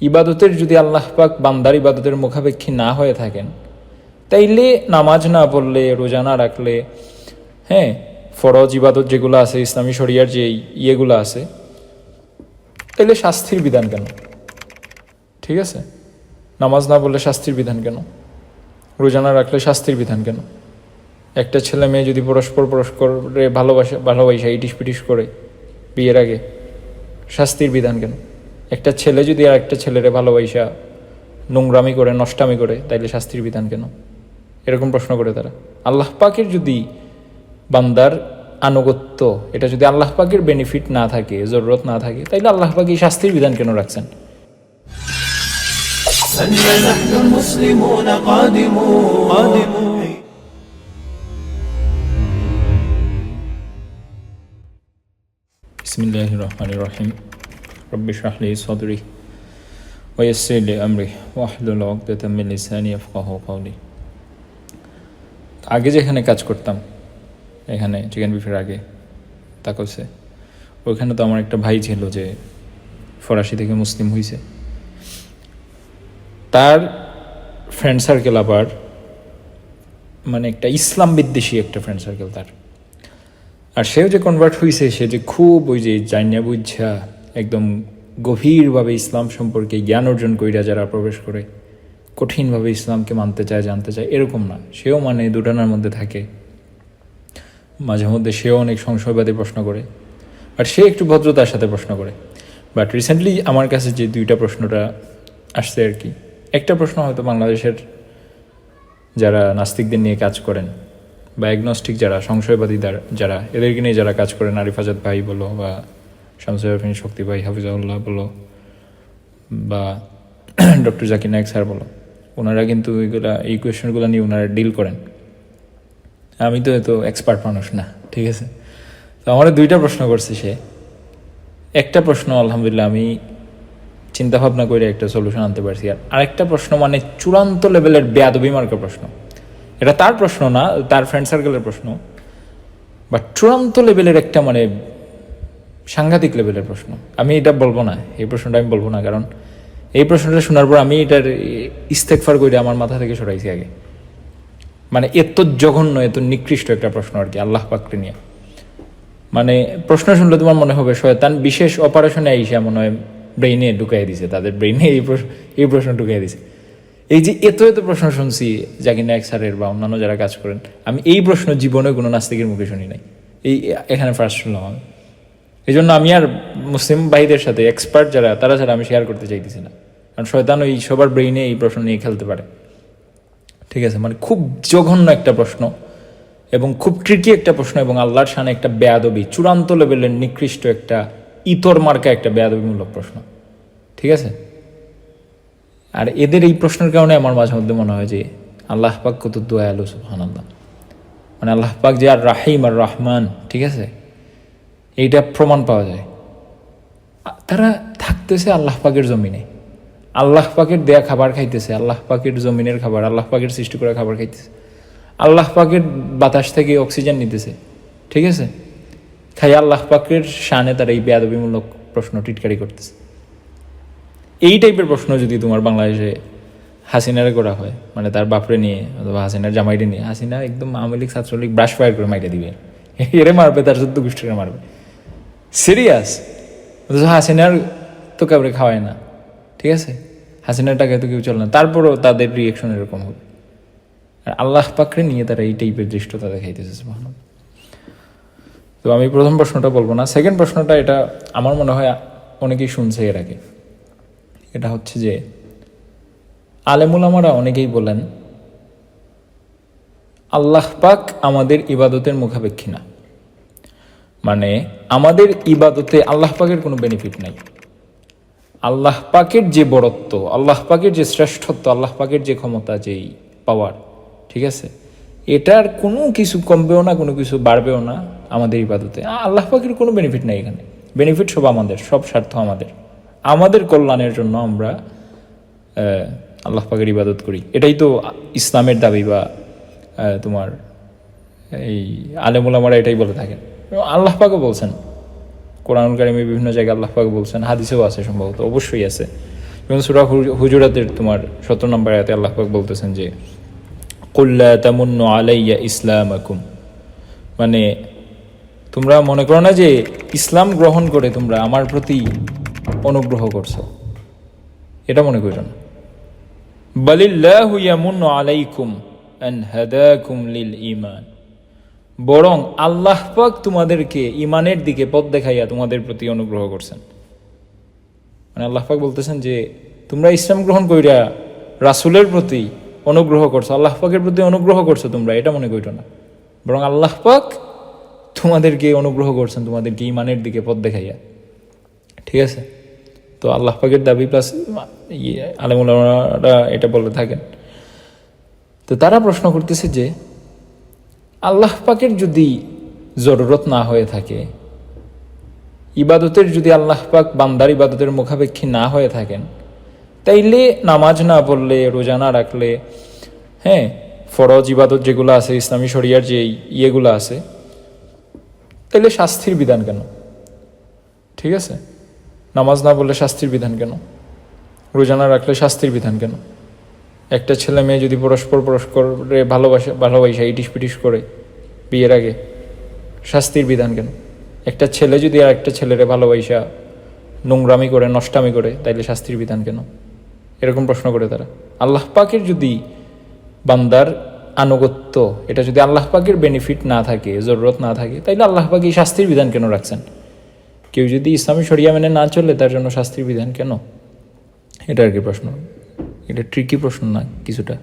ইবাদতের যদি আল্লাহ পাক বান্দার ইবাদতের মুখাপেক্ষী না হয়ে থাকেন, তাইলে নামাজ না পড়লে, রোজা না রাখলে হ্যাঁ ফরজ ইবাদত যেগুলো আছে, ইসলামী শরিয়ার যে ইয়েগুলো আছে, তাইলে শাস্তির বিধান কেন? ঠিক আছে? নামাজ না পড়লে শাস্তির বিধান কেন? রোজা না রাখলে শাস্তির বিধান কেন? একটা ছেলে মেয়ে যদি পরস্পর পরস্পরে ভালোবাসে, ভালোবাসা ইটিস পিটিস করে, বিয়ের আগে, শাস্তির বিধান কেন? একটা ছেলে যদি আর একটা ছেলেরে ভালোবাসা নোংরামি করে, নষ্টামি করে, তাইলে শাস্তির বিধান কেন? এরকম প্রশ্ন করে তারা। আল্লাহ পাকের যদি বান্দার আনুগত্য, এটা যদি আল্লাহ পাকের বেনিফিট না থাকে, জরুরত না থাকে, তাইলে আল্লাহ পাকি শাস্তির বিধান কেন রাখছেন? রহিম। রব্বি শাহলি সদরি ওয়াসির আমরি ওয়াহলুল উকদাতাম মিন লিসানি ইয়াফকাহু কওলি আগে যেখানে কাজ করতাম, এখানে চিকেন বিফের আগে তাকসে ওইখানে তো আমার একটা ভাই ছিল যে ফরাসি থেকে মুসলিম হয়েছে তার ফ্রেন্ড সার্কেল আবার মানে একটা ইসলাম বিদ্বেষী একটা ফ্রেন্ড সার্কেল তার। আর সেও যে কনভার্ট হয়েছে সে যে খুব ওই যে জানিয়া বুঝছা একদম গভীরভাবে ইসলাম সম্পর্কে জ্ঞান অর্জন কইরা যারা প্রবেশ করে, কঠিনভাবে ইসলামকে মানতে চায়, জানতে চায়, এরকম না। সেও মানে দুটানার মধ্যে থাকে। মাঝে মধ্যে সেও অনেক সংশয়বাদী প্রশ্ন করে, আর সে একটু ভদ্রতার সাথে প্রশ্ন করে। বাট রিসেন্টলি আমার কাছে যে দুইটা প্রশ্নটা আসছে আর কি, একটা প্রশ্ন হয়তো বাংলাদেশের যারা নাস্তিকদের নিয়ে কাজ করেন, বা অ্যাগনস্টিক যারা সংশয়বাদী যারা- এদেরকে নিয়ে যারা কাজ করেন আরিফ আজাদ ভাই বলো বা শামসুফিন শক্তি ভাই হাফিজাউল্লাহ বলো বা ডক্টর জাকির নায়ক স্যার বলো, ওনারা কিন্তু এগুলা, এই কোয়েশনগুলো নিয়ে ওনারা ডিল করেন। আমি তো এত এক্সপার্ট মানুষ না, ঠিক আছে? তো আমার দুইটা প্রশ্ন করছে সে। একটা প্রশ্ন, আলহামদুলিল্লাহ, আমি চিন্তা ভাবনা করে একটা সলিউশন আনতে পারছি। আর আরেকটা প্রশ্ন মানে চূড়ান্ত লেভেলের বেয়াদবি মার্কা প্রশ্ন। এটা তার প্রশ্ন না, তার ফ্রেন্ড সার্কেলের প্রশ্ন। বাট চূড়ান্ত লেভেলের একটা মানে সাংঘাতিক লেভেলের প্রশ্ন। আমি এটা বলব না, এই প্রশ্নটা আমি বলব না, কারণ এই প্রশ্নটা শোনার পর আমি এটার ইস্তেকফার করে আমার মাথা থেকে সরাইছি আগে। মানে এত জঘন্য, এত নিকৃষ্ট একটা প্রশ্ন আর কি, আল্লাহ পাককে নিয়ে। মানে প্রশ্ন শুনলে তোমার মনে হবে, শয়তান বিশেষ অপারেশনে আইসা মনে হয় ব্রেইনে ঢুকাই দিছে, তাদের ব্রেইনে এই প্রশ্ন এই প্রশ্ন ঢুকাই দিছে। এই যে এত এত প্রশ্ন শুনছি জাকির নায়ক স্যারের বা অন্যান্য যারা কাজ করেন, আমি এই প্রশ্ন জীবনে কোনো নাস্তিকের মুখে শুনি নাই। এই এখানে ফার্স্ট শুনলাম আমি। এই জন্য আমি আর মুসলিম ভাইদের সাথে এক্সপার্ট যারা, তারা ছাড়া আমি শেয়ার করতে চাইতেছি না। কারণ শয়তান ওই সবার ব্রেইনে এই প্রশ্ন নিয়ে খেলতে পারে। ঠিক আছে? মানে খুব জঘন্য একটা প্রশ্ন এবং খুব ট্রিকি একটা প্রশ্ন এবং আল্লাহর সামনে একটা বেয়াদবি, চূড়ান্ত লেভেলের নিকৃষ্ট একটা, ইতর মার্কা একটা বেয়াদবিমূলক প্রশ্ন। ঠিক আছে? আর এদের এই প্রশ্নের কারণে আমার মাঝে মধ্যে মনে হয় যে, আল্লাহ পাক কত দয়ালু সুহান আল্লাহ মানে আল্লাহ পাক যে আর রাহিম আর রহমান, ঠিক আছে? এইটা প্রমাণ পাওয়া যায়। তারা থাকতেছে আল্লাহ পাকের জমিনে। আল্লাহ পাকের দেয়া খাবার খাইতেছে, আল্লাহ পাকের জমিনের খাবার, আল্লাহ পাকের সৃষ্টি করা খাবার খাইতেছে। আল্লাহ পাকের বাতাস থেকে অক্সিজেন নিতেছে, ঠিক আছে? খাই আল্লাহ পাকের শানে তারা এই বেয়াদবিমূলক প্রশ্ন টিটকারি করতেছে। এই টাইপের প্রশ্ন যদি তোমার বাংলাদেশে হাসিনারে করা হয় মানে তার বাপরে নিয়ে অথবা হাসিনার জামাইরে নিয়ে, হাসিনা একদম আওয়ামী লীগ, ছাত্রলীগ ব্রাশ ফায়ার করে মাইরে দিবে। এরে মারবে, তার চোদ্দ গোষ্ঠীরে মারবে। সিরিয়াস হাসিনার তো কাউরে খাওয়ায় না, ঠিক আছে? হাসিনার টাকায় তো কেউ চলে না, তারপরও তাদের রিয়েকশন এরকম হবে। আর আল্লাহ পাকরে নিয়ে তারা এই টাইপের দৃষ্টতা দেখাইতেছে। তো আমি প্রথম প্রশ্নটা বলব না সেকেন্ড প্রশ্নটা এটা আমার মনে হয় অনেকেই শুনছে এর আগে। এটা হচ্ছে যে আলেমুলামারা অনেকেই বলেন, আল্লাহ পাক আমাদের ইবাদতের মুখাপেক্ষী না। মানে আমাদের ইবাদতে আল্লাহ পাকের কোনো বেনিফিট নাই। আল্লাহ পাকের যে বড়ত্ব, আল্লাহ পাকের যে শ্রেষ্ঠত্ব, আল্লাহ পাকের যে ক্ষমতা, যেই পাওয়ার ঠিক আছে? এটার কোনো কিছু কমবেও না, কোনো কিছু বাড়বেও না আমাদের ইবাদতে। আল্লাহ পাকের কোনো বেনিফিট নাই এখানে। বেনিফিট সব আমাদের, সব স্বার্থ আমাদের। আমাদের কল্যাণের জন্য আমরা আল্লাহ পাকের ইবাদত করি। এটাই তো ইসলামের দাবি বা তোমার এই আলেমুলামারা এটাই বলে থাকেন। আল্লাহ পাকও বলছেন। কোরআন কারিমে বিভিন্ন জায়গায় আল্লাহ পাক বলছেন, হাদিসেও আছে সম্ভবত, অবশ্যই আছে। এবং সুরা হুজুরাতের তোমার সতেরো নম্বর আয়াতে আল্লাহ পাক বলতেছেন যে কুল্লা তামুন্ন আলাইয়া ইসলাম আকুম মানে তোমরা মনে করো না যে ইসলাম গ্রহণ করে তোমরা আমার প্রতি অনুগ্রহ করছ? এটা মনে করো না। বালিল্লাহু ইয়ামুন্নু আলাইকুম আন হাদাকুম লিল ঈমান। বরং আল্লাহ পাক তোমাদেরকে ইমানের দিকে পথ দেখাইয়া তোমাদের প্রতি অনুগ্রহ করছেন। মানে আল্লাহ পাক বলতেছেন যে, তোমরা ইসলাম গ্রহণ কইরা রাসূলের প্রতি অনুগ্রহ করছ, আল্লাহ পাকের প্রতি অনুগ্রহ করছ তোমরা, এটা মনে করো না। বরং আল্লাহ পাক তোমাদেরকে অনুগ্রহ করছেন, তোমাদেরকে ইমানের দিকে পথ দেখাইয়া। ঠিক আছে? তো আল্লাহ পাকের দাবি প্লাস ইয়ে আলেমুলারা এটা বলে থাকেন। তো তারা প্রশ্ন করতেছে যে আল্লাহ পাকের যদি জরুরত না হয়ে থাকে, ইবাদতের যদি আল্লাহ পাক বান্দার ইবাদতের মুখাপেক্ষী না হয়ে থাকেন, তাইলে নামাজ না পড়লে, রোজা না রাখলে হ্যাঁ ফরজ ইবাদত যেগুলো আছে, ইসলামী শরিয়ার যে ইয়েগুলো আছে, তাইলে শাস্তির বিধান কেন? ঠিক আছে? নামাজ না বললে শাস্তির বিধান কেন? রোজা না রাখলে শাস্তির বিধান কেন? একটা ছেলে মেয়ে যদি পরস্পর পরস্পরে ভালোবাসা ভালোবাসা, ইটিস পিটিস করে বিয়ের আগে, শাস্তির বিধান কেন? একটা ছেলে যদি আর একটা ছেলেরে ভালোবাসা, নোংরামি করে, নষ্টামি করে, তাইলে শাস্তির বিধান কেন? এরকম প্রশ্ন করে তারা। আল্লাহ পাকের যদি বান্দার আনুগত্য, এটা যদি আল্লাহ পাকের বেনিফিট না থাকে, জরুরত না থাকে, তাইলে আল্লাহ পাক এই শাস্তির বিধান কেন রাখছেন? কেউ যদি ইসলামী শরিয়া মেনে না চলে, তার জন্য শাস্তির বিধান কেন? এটা আর কি প্রশ্ন। এটা ট্রিকি প্রশ্ন না কিছুটা।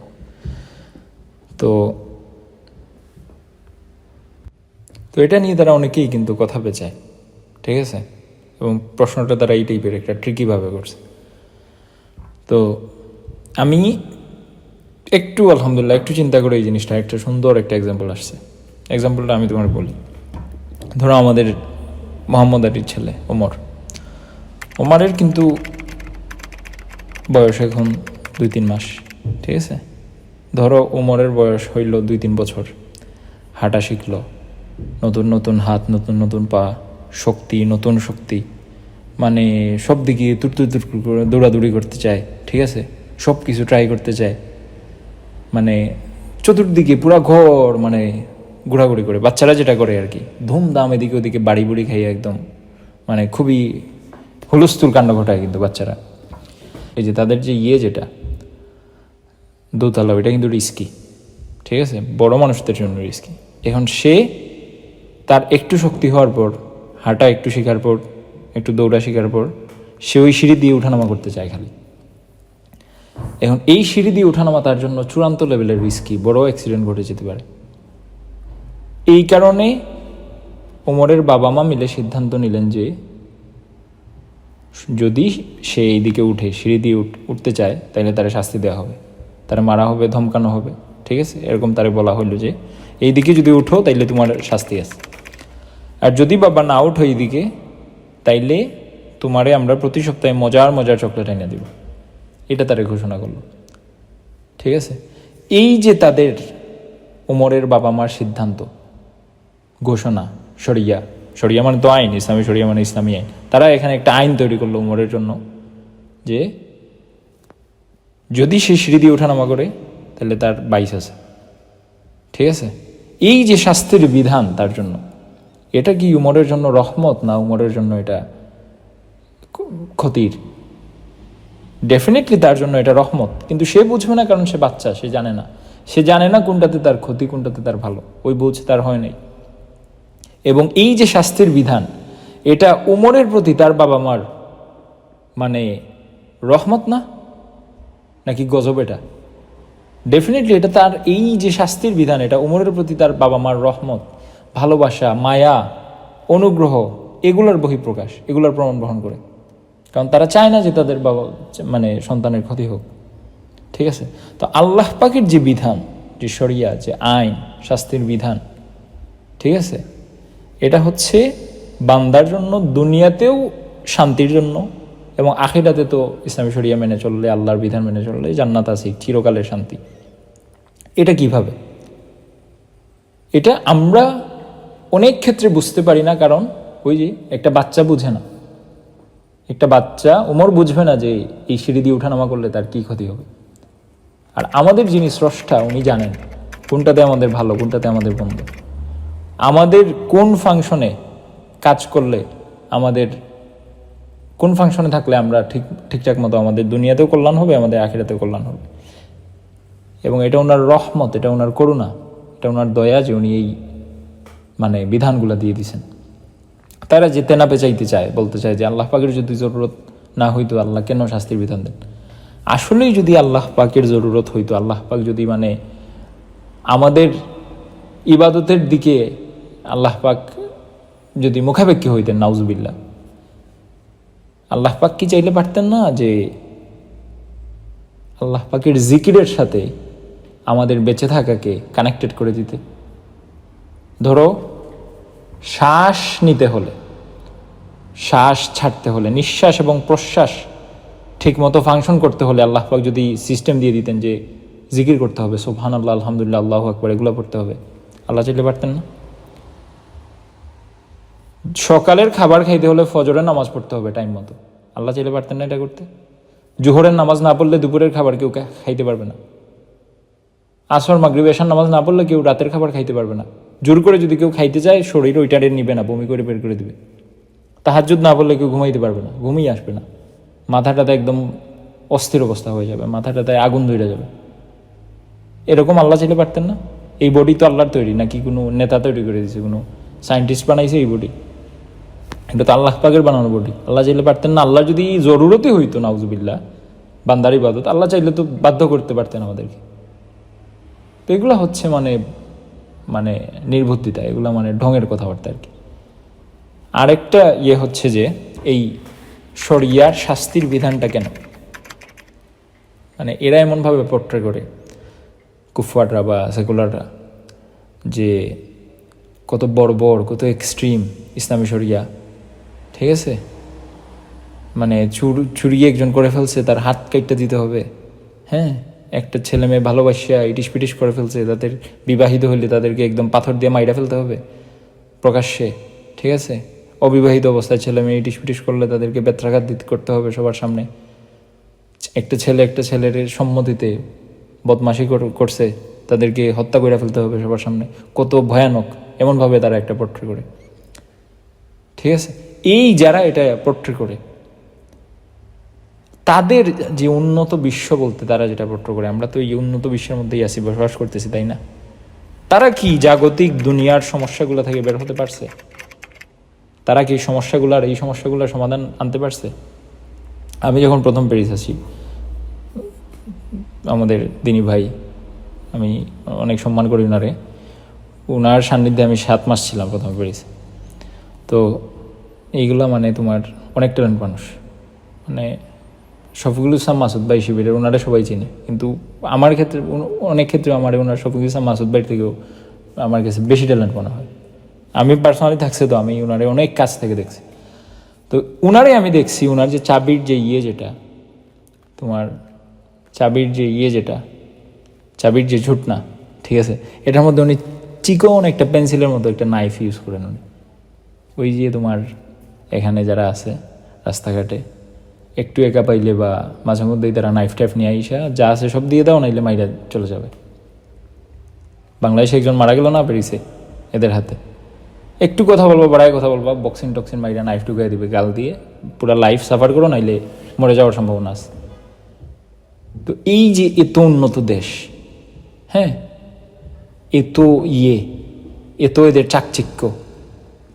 তো তো এটা নিয়ে তারা অনেকেই কিন্তু কথা পেঁচায় ঠিক আছে? এবং প্রশ্নটা তারা এই টাইপের একটা ট্রিকিভাবে করছে। তো আমি একটু, আলহামদুলিল্লাহ, একটু চিন্তা করে এই জিনিসটা, একটা সুন্দর একটা এক্সাম্পল আসছে। এক্সাম্পলটা আমি তোমার বলি। ধরো আমাদের মোহাম্মদ আলীর ছেলে, ওমর। ওমারের কিন্তু বয়স এখন দুই তিন মাস, ঠিক আছে? ধরো ওমরের বয়স হইল দুই তিন বছর, হাঁটা শিখলো, নতুন নতুন হাত, নতুন নতুন পা, শক্তি, নতুন শক্তি মানে সব দিকে তুরতুর তুরতুর করে দৌড়াদৌড়ি করতে চায়, ঠিক আছে? সব কিছু ট্রাই করতে চায় মানে চতুর্দিকে পুরা ঘর মানে ঘোরাঘুরি করে, বাচ্চারা যেটা করে আর কি, ধুমধাম এদিকে ওদিকে বাড়ি বুড়ি খাইয়ে একদম মানে খুবই হুলস্থুল কাণ্ড ঘটায় কিন্তু বাচ্চারা। এই যে তাদের যে ইয়ে যেটা, দোতলা, ওইটা কিন্তু রিস্কি ঠিক আছে? বড় মানুষদের জন্য রিস্কি এখন সে তার একটু শক্তি হওয়ার পর, হাঁটা একটু শেখার পর, একটু দৌড়া শেখার পর, সে ওই সিঁড়ি দিয়ে উঠানামা করতে চায় খালি। এখন এই সিঁড়ি দিয়ে উঠানামা তার জন্য চূড়ান্ত লেভেলের রিস্কি বড় অ্যাক্সিডেন্ট ঘটে যেতে পারে। এই কারণে ওমরের বাবা মা মিলে সিদ্ধান্ত নিলেন যে যদি সে এই দিকে উঠে, সিঁড়ি দিয়ে উঠ- উঠতে চায় তাহলে তার শাস্তি দেওয়া হবে। তারা মারা হবে, ধমকানো হবে, ঠিক আছে? এরকম তারে বলা হলো যে এই দিকে যদি উঠো, তাইলে তোমার শাস্তি আছে। আর যদি বাবা না উঠো এই দিকে তাইলে তোমারে আমরা প্রতি সপ্তাহে মজার মজার চকলেট এনে দিব। এটা তারে ঘোষণা করল। ঠিক আছে? এই যে তাদের ওমরের বাবা মার সিদ্ধান্ত, ঘোষণা, শরিয়া শরিয়া মানে তো আইন, ইসলামী শরিয়া মানে ইসলামী আইন। তারা এখানে একটা আইন তৈরি করল উমরের জন্য, যে যদি সে সিঁড়ি দিয়ে ওঠানামা করে, তাহলে তার বাইশ আছে। ঠিক আছে? এই যে শাস্তির বিধান তার জন্য, এটা কি উমরের জন্য রহমত না উমরের জন্য এটা ক্ষতির? ডেফিনেটলি তার জন্য এটা রহমত, কিন্তু সে বুঝবে না কারণ সে বাচ্চা, সে জানে না। সে জানে না কোনটাতে তার ক্ষতি, কোনটাতে তার ভালো, ওই বুঝ তার হয় নাই। এবং এই যে শাস্তির বিধান এটা উমরের প্রতি তার বাবা মার মানে রহমত না? নাকি গজব এটা? ডেফিনেটলি এটা তার এই যে শাস্তির বিধান, এটা উমরের প্রতি তার বাবা মার রহমত, ভালোবাসা, মায়া, অনুগ্রহ, এগুলোর বহিঃপ্রকাশ, এগুলোর প্রমাণ বহন করে। কারণ তারা চায় না যে তাদের বাবা মানে সন্তানের ক্ষতি হোক। ঠিক আছে? তো আল্লাহ পাকের যে বিধান, যে শরিয়া, যে আইন, শাস্তির বিধান, ঠিক আছে? এটা হচ্ছে বান্দার জন্য, দুনিয়াতেও শান্তির জন্য এবং আখিরাতে তো ইসলামী শরিয়া মেনে চললে, আল্লাহর বিধান মেনে চললে জান্নাত আছে, চিরকালের শান্তি। এটা কীভাবে? এটা আমরা অনেক ক্ষেত্রে বুঝতে পারি না, কারণ ওই যে একটা বাচ্চা বুঝে না। একটা বাচ্চা ওমর বুঝবে না যে এই সিঁড়ি দিয়ে উঠানামা করলে তার কি ক্ষতি হবে। আর আমাদের যিনি স্রষ্টা, উনি জানেন কোনটাতে আমাদের ভালো, কোনটাতে আমাদের বন্ধ আমাদের কোন ফাংশনে কাজ করলে আমাদের কোন ফাংশনে থাকলে আমরা ঠিক, ঠিকঠাক মতো আমাদের দুনিয়াতেও কল্যাণ হবে, আমাদের আখিরাতেও কল্যাণ হবে। এবং এটা ওনার রহমত, এটা ওনার করুণা, এটা ওনার দয়া যে উনি এই মানে বিধানগুলো দিয়ে দিছেন তারা যেতে না পেঁচাইতে চায়, বলতে চায় যে আল্লাহ পাকের যদি জরুরত না হইতো, আল্লাহ কেন শাস্তির বিধান দেন? আসলেই যদি আল্লাহ পাকের জরুরত হইতো, আল্লাহ পাক যদি মানে আমাদের ইবাদতের দিকে আল্লাহ পাক যদি মুখাপেক্ষি হইতেন নাউজুবিল্লা আল্লাহ পাক কি চাইলে পারতেন না যে আল্লাহ পাকের জিকিরের সাথে আমাদের বেঁচে থাকাকে কানেক্টেড করে দিতে? ধরো, শ্বাস নিতে হলে, শ্বাস ছাড়তে হলে, নিঃশ্বাস এবং প্রশ্বাস ঠিকমতো ফাংশন করতে হলে আল্লাহ পাক যদি সিস্টেম দিয়ে দিতেন যে জিকির করতে হবে সোহান আল্লাহ আলহামদুলিল্লাহ, আল্লাহ আকবর, এগুলো পড়তে হবে, আল্লাহ চাইলে পারতেন না? সকালের খাবার খাইতে হলে ফজরের নামাজ পড়তে হবে টাইম মতো। আল্লাহ চাইলে পারতেন না এটা করতে। জোহরের নামাজ না পড়লে দুপুরের খাবার কেউ খাইতে পারবে না। আসর, মাগরিব নামাজ না পড়লে কেউ রাতের খাবার খাইতে পারবে না। জোর করে যদি কেউ খাইতে চায়, শরীর ওইটারে নিবে না, বমি করে বের করে দিবে। তাহাজুদ না পড়লে কেউ ঘুমাইতে পারবে না ঘুমিয়ে আসবে না। মাথাটাতে একদম অস্থির অবস্থা হয়ে যাবে মাথাটাতে আগুন ধরে যাবে। এরকম আল্লাহ চাইলে পারতেন না। এই বডি তো আল্লাহর তৈরি, নাকি কোনো নেতা তৈরি করে দিয়েছে কোনো সায়েন্টিস্ট বানাইছে এই বডি এটা তো আল্লাহ পাকের বানানো বডি আল্লাহ চাইলে পারতেন না, আল্লাহ যদি জরুরতই হইতো, নাউজুবিল্লাহ, বান্দার ইবাদত, আল্লাহ চাইলে তো বাধ্য করতে পারতেন আমাদেরকে। তো এগুলো হচ্ছে মানে মানে নির্বুদ্ধিতা, এগুলো মানে ঢঙের কথাবার্তা আর কি। আরেকটা ইয়ে হচ্ছে যে, এই শরিয়ার শাস্তির বিধানটা কেন? মানে এরা এমনভাবে পোট্রে করে কুফওয়াররা বা সেকুলাররা, যে কত বড় বড় কত এক্সট্রিম ইসলামী শরিয়া ঠিক আছে? মানে চুরিয়ে একজন করে ফেলছে, তার হাত কাইটটা দিতে হবে। হ্যাঁ? একটা ছেলে মেয়ে ভালোবাসিয়া ইটিস পিটিস করে ফেলছে, তাদের বিবাহিত হলে তাদেরকে একদম পাথর দিয়ে মাইরা ফেলতে হবে। প্রকাশ্যে, ঠিক আছে? অবিবাহিত অবস্থায় ছেলে মেয়ে ইটিস পিটিস করলে তাদেরকে বেত্রাঘাত দিতে, করতে হবে সবার সামনে। একটা ছেলে একটা ছেলের সম্মতিতে বদমাশি কর- করছে, তাদেরকে হত্যা করে ফেলতে হবে সবার সামনে। কত ভয়ানক, এমনভাবে তারা একটা পোট্রে করে। ঠিক আছে? এই যারা এটা পোট্রে করে, তাদের যে উন্নত বিশ্ব বলতে তারা যেটা পোট্রে করে, আমরা তো এই উন্নত বিশ্বের মধ্যেই আছি বসবাস করতেছি, তাই না? তারা কি জাগতিক দুনিয়ার সমস্যাগুলো থেকে বের হতে পারছে? তারা কি সমস্যাগুলার, এই সমস্যাগুলোর সমাধান আনতে পারছে? আমি যখন প্রথম প্যারিস আসি আমাদের দিনী ভাই, আমি অনেক সম্মান করি ওনারে ওনার সান্নিধ্যে আমি সাত মাস ছিলাম প্রথম প্যারিসে তো এইগুলা মানে তোমার অনেক ট্যালেন্ট মানুষ। মানে শফিকুল ইসলাম মাসুদ ভাই শিবিরের ওনারা সবাই চিনে। কিন্তু আমার ক্ষেত্রে, অনেক ক্ষেত্রে আমার ওনার শফিকুল ইসলাম মাসুদ ভাই থেকেও আমার কাছে বেশি ট্যালেন্ট মনে হয়। আমি পার্সোনালি থাকছে তো, আমি ওনারে অনেক কাছ থেকে দেখছি। তো উনারে আমি দেখছি, ওনার যে চাবির যে ইয়ে যেটা, তোমার চাবির যে ইয়ে যেটা, চাবির যে ঝুটনা, ঠিক আছে? এটার মধ্যে উনি চিকন একটা পেন্সিলের মতো একটা নাইফ ইউজ করেন উনি। ওই যে তোমার এখানে যারা আছে রাস্তাঘাটে, একটু একা পাইলে বা মাঝে মধ্যেই তারা নাইফ টাইফ নিয়ে আইসা, যা আছে সব দিয়ে দাও, নাইলে মাইরা চলে যাবে। বাংলাদেশে একজন মারা গেল না, পেরিসে, এদের হাতে। একটু কথা বলব, বাড়ায় কথা বলব বক্সিং টক্সিং মাইরা নাইফ ঢুকাই দিবে, গাল দিয়ে। পুরো লাইফ সাফার করো, নাইলে মরে যাওয়ার সম্ভাবনা আছে। তো এই যে এত উন্নত দেশ হ্যাঁ? এত ইয়ে এত এদের চাকচিক্য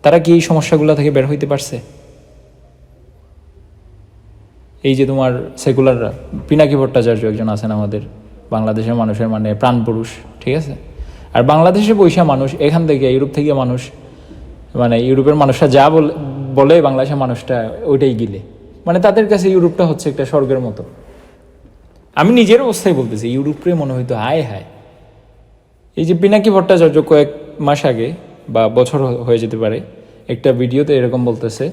তারা কি এই সমস্যাগুলো থেকে বের হইতে পারছে? এই যে তোমার সেকুলাররা পিনাকি ভট্টাচার্য একজন আছেন আমাদের, বাংলাদেশের মানুষের মানে প্রাণপুরুষ, ঠিক আছে? আর বাংলাদেশে বৈশা মানুষ, এখান থেকে ইউরোপ থেকে মানুষ মানে ইউরোপের মানুষরা যা বলে বলে বাংলাদেশের মানুষটা ওইটাই গিলে। মানে তাদের কাছে ইউরোপটা হচ্ছে একটা স্বর্গের মতো। আমি নিজের অবস্থায় বলতেছি ইউরোপে মনে হইতো, হায় হায়। এই যে পিনাকি ভট্টাচার্য কয়েক মাস আগে বা বছর হয়ে যেতে পারে। একটা ভিডিওতে এরকম বলতেছে,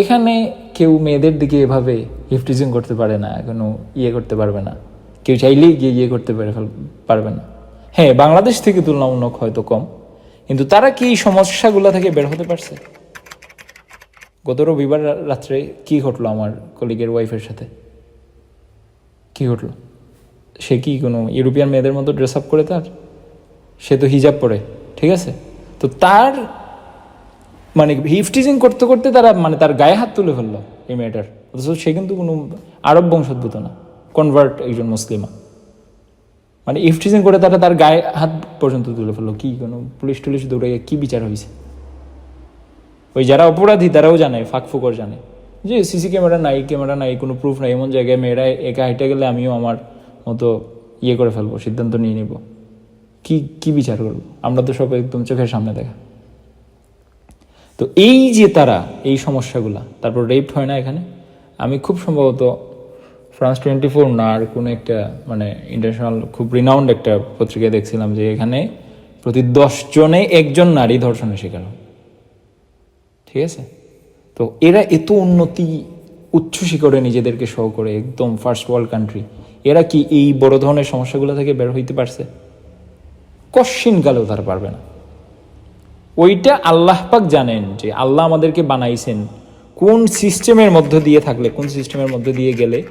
এখানে কেউ মেয়েদের দিকে এভাবে হিফটিজিং করতে পারে না, কোনো ইয়ে করতে পারবে না। কেউ চাইলেই গিয়ে ইয়ে করতে পারে পারবে না। হ্যাঁ বাংলাদেশ থেকে তুলনামূলক হয়তো কম, কিন্তু তারা কি এই সমস্যাগুলো থেকে বের হতে পারছে? গত রবিবার রাত্রে কি ঘটলো আমার কলিগের ওয়াইফের সাথে? কি ঘটলো? সে কি কোনো ইউরোপিয়ান মেয়েদের মতো ড্রেস আপ করে তার? সে তো হিজাব পরে, ঠিক আছে? তো তার মানে হিফটিজিং করতে করতে তারা মানে তার গায়ে হাত তুলে ফেলল এই মেয়েটার। অথচ সে কিন্তু কোনো আরব বংশোদ্ভূত না কনভার্ট একজন মুসলিমা। মানে ইফটিজিং করে তারা তার গায়ে হাত পর্যন্ত তুলে ফেলল। কি কোনো পুলিশ টুলিশ দৌড়ে কি বিচার হয়েছে ওই যারা অপরাধী তারাও জানে, ফাঁক ফুকর জানে। যে সিসি ক্যামেরা নাই ক্যামেরা নাই, কোনো প্রুফ নাই, এমন জায়গায় মেয়েরা একা হেঁটে গেলে আমিও আমার মতো ইয়ে করে ফেলব, সিদ্ধান্ত নিয়ে নিব। কি কি বিচার করব? আমরা তো সব একদম চোখের সামনে দেখা। তো এই যে তারা, এই সমস্যাগুলা, তারপর রেপ হয় না এখানে? আমি খুব সম্ভবত ফ্রান্স টোয়েন্টি ফোর না আর কোনো একটা মানে ইন্টারন্যাশনাল খুব রিনাউন্ড একটা পত্রিকায় দেখছিলাম যে এখানে প্রতি দশ জনে একজন নারী ধর্ষণের শিকার ঠিক আছে? তো এরা এত উন্নতি, উচ্চ শিখরে নিজেদেরকে শো করে, একদম ফার্স্ট ওয়ার্ল্ড কান্ট্রি এরা কি এই বড় ধরনের সমস্যাগুলো থেকে বের হইতে পারছে? কশ্চিন কালেও তারা পারবে না। ওইটা আল্লাহ পাক জানেন যে আল্লাহ আমাদেরকে বানাইছেন কোন সিস্টেমের মধ্য দিয়ে থাকলে, কোন সিস্টেমের মধ্য দিয়ে গেলে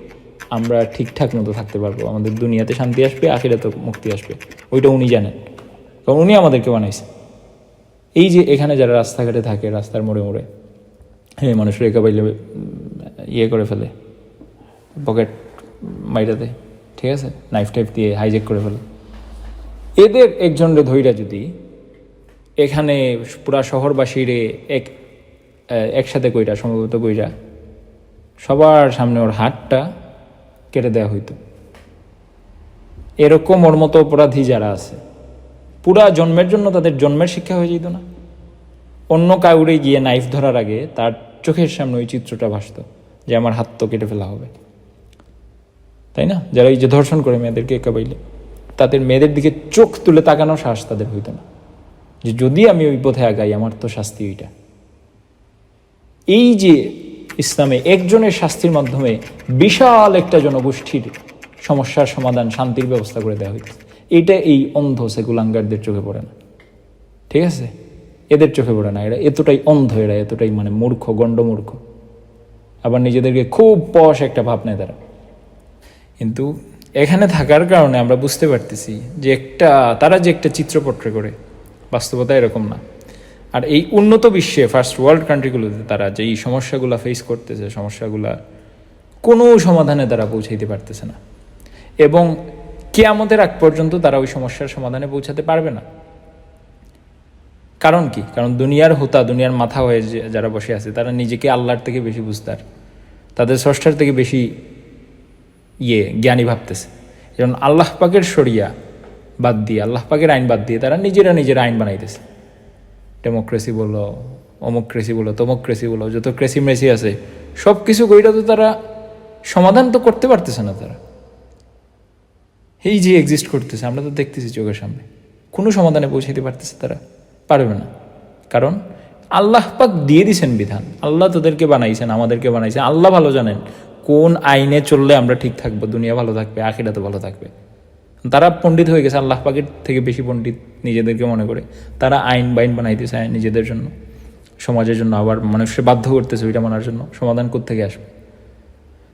আমরা ঠিকঠাক মতো থাকতে পারব। আমাদের দুনিয়াতে শান্তি আসবে আখিরাতে মুক্তি আসবে। ওইটা উনি জানেন। কারণ উনি আমাদেরকে বানাইছেন। এই যে এখানে যারা রাস্তাঘাটে থাকে, রাস্তার মোড়ে মোড়ে হ্যাঁ মানুষের একা পাইলে ইয়ে করে ফেলে, পকেট মাইটাতে ঠিক আছে? নাইফ টাইফ দিয়ে হাইজেক করে ফেলে। এদের একজনের ধৈরা যদি এখানে পুরা শহরবাসীরে এক একসাথে কইরা সম্ভবত কইরা সবার সামনে ওর হাতটা কেটে দেওয়া হইতো। এরকম ওর মতো অপরাধী যারা আছে, পুরা জন্মের জন্য তাদের জন্মের শিক্ষা হয়ে যেত না। অন্য কাউরে গিয়ে নাইফ ধরার আগে তার চোখের সামনে ওই চিত্রটা ভাসতো যে আমার হাত তো কেটে ফেলা হবে। তাই না? যারা এই যে ধর্ষণ করে মেয়েদেরকে একা বাইলে তাদের মেয়েদের দিকে চোখ তুলে তাকানো সাহস তাদের হইতো না। যে যদি আমি ওই পথে আগাই, আমার তো শাস্তি ওইটা। এই যে ইসলামে একজনের শাস্তির মাধ্যমে বিশাল একটা জনগোষ্ঠীর সমস্যার সমাধান, শান্তির ব্যবস্থা করে দেওয়া হয়েছে এটা এই অন্ধ সেকুলাঙ্গারদের চোখে পড়ে না। ঠিক আছে? এদের চোখে পড়ে না। এরা এতটাই অন্ধ, এরা এতটাই মানে মূর্খ, গণ্ডমূর্খ। আবার নিজেদেরকে খুব পশ একটা ভাব নেয় তারা। কিন্তু এখানে থাকার কারণে আমরা বুঝতে পারতেছি যে একটা, তারা যে একটা চিত্রপট্র করে, বাস্তবতা এরকম না। আর এই উন্নত বিশ্বে ফার্স্ট ওয়ার্ল্ড কান্ট্রিগুলোতে তারা যে এই সমস্যাগুলো ফেস করতেছে, সমস্যাগুলা কোনো সমাধানে তারা পৌঁছাইতে পারতেছে না। এবং কেয়ামতের আগ পর্যন্ত তারা ওই সমস্যার সমাধানে পৌঁছাতে পারবে না। কারণ কি? কারণ দুনিয়ার হোতা, দুনিয়ার মাথা হয়ে যারা বসে আছে, তারা নিজেকে আল্লাহর থেকে বেশি বুঝতার তাদের স্রষ্টার থেকে বেশি ইয়ে জ্ঞানী ভাবতেছে। যেমন আল্লাহ পাকের শরিয়া বাদ দিয়ে, আল্লাহ পাকের আইন বাদ দিয়ে তারা নিজেরা নিজের আইন বানাইতেছে। ডেমোক্রেসি বলো, অমোক্রেসি বলো, তমোক্রেসি বলো, যত ক্রেসি মেসি আছে সব কিছু কইটা তো তারা সমাধান তো করতে পারতেছে না তারা। এই যে এক্সিস্ট করতেছে, আমরা তো দেখতেছি চোখের সামনে। কোনো সমাধানে পৌঁছাইতে পারতেছে তারা, পারবে না। কারণ আল্লাহ পাক দিয়ে দিছেন বিধান। আল্লাহ তোদেরকে বানাইছেন, আমাদেরকে বানাইছেন, আল্লাহ ভালো জানেন। কোন আইনে চললে আমরা ঠিক থাকব? দুনিয়া ভালো থাকবে আখিরাতে ভালো থাকবে। তারা পণ্ডিত হয়ে গেছে, আল্লাহ পাকের থেকে বেশি পণ্ডিত নিজেদেরকে মনে করে। তারা আইন বাইন বানাইতেছে আইন নিজেদের জন্য। সমাজের জন্য আবার মানুষকে বাধ্য করতেছে ওইটা মানার জন্য। সমাধান থেকে আসবে?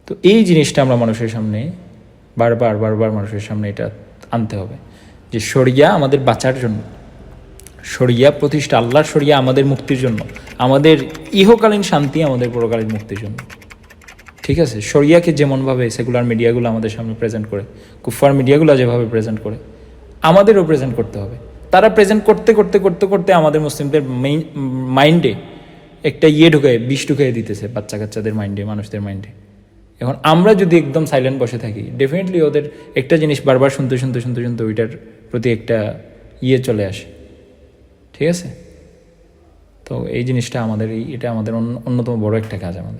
তো এই জিনিসটা আমরা মানুষের সামনে, বারবার বারবার মানুষের সামনে এটা আনতে হবে। যে শরিয়া আমাদের বাঁচার জন্য, শরিয়া প্রতিষ্ঠা, আল্লাহর শরিয়া আমাদের মুক্তির জন্য, আমাদের ইহকালীন শান্তি আমাদের পরকালীন মুক্তির জন্য। ঠিক আছে, শরিয়াকে যেমনভাবে সেকুলার মিডিয়াগুলো আমাদের সামনে প্রেজেন্ট করে কুফার মিডিয়াগুলো যেভাবে প্রেজেন্ট করে, আমাদেরও প্রেজেন্ট করতে হবে। তারা প্রেজেন্ট করতে করতে করতে করতে আমাদের মুসলিমদের মাইন্ডে একটা ইয়ে ঢুকে বিষ ঢুকিয়ে দিতেছে বাচ্চা কাচ্চাদের মাইন্ডে মানুষদের মাইন্ডে এখন আমরা যদি একদম সাইলেন্ট বসে থাকি ডেফিনেটলি ওদের একটা জিনিস বারবার শুনতে শুনতে শুনতে শুনতে ওইটার প্রতি একটা ইয়ে চলে আসে। ঠিক আছে? তো এই জিনিসটা আমাদের এটা আমাদের অন্য- অন্যতম বড় একটা কাজ আমাদের।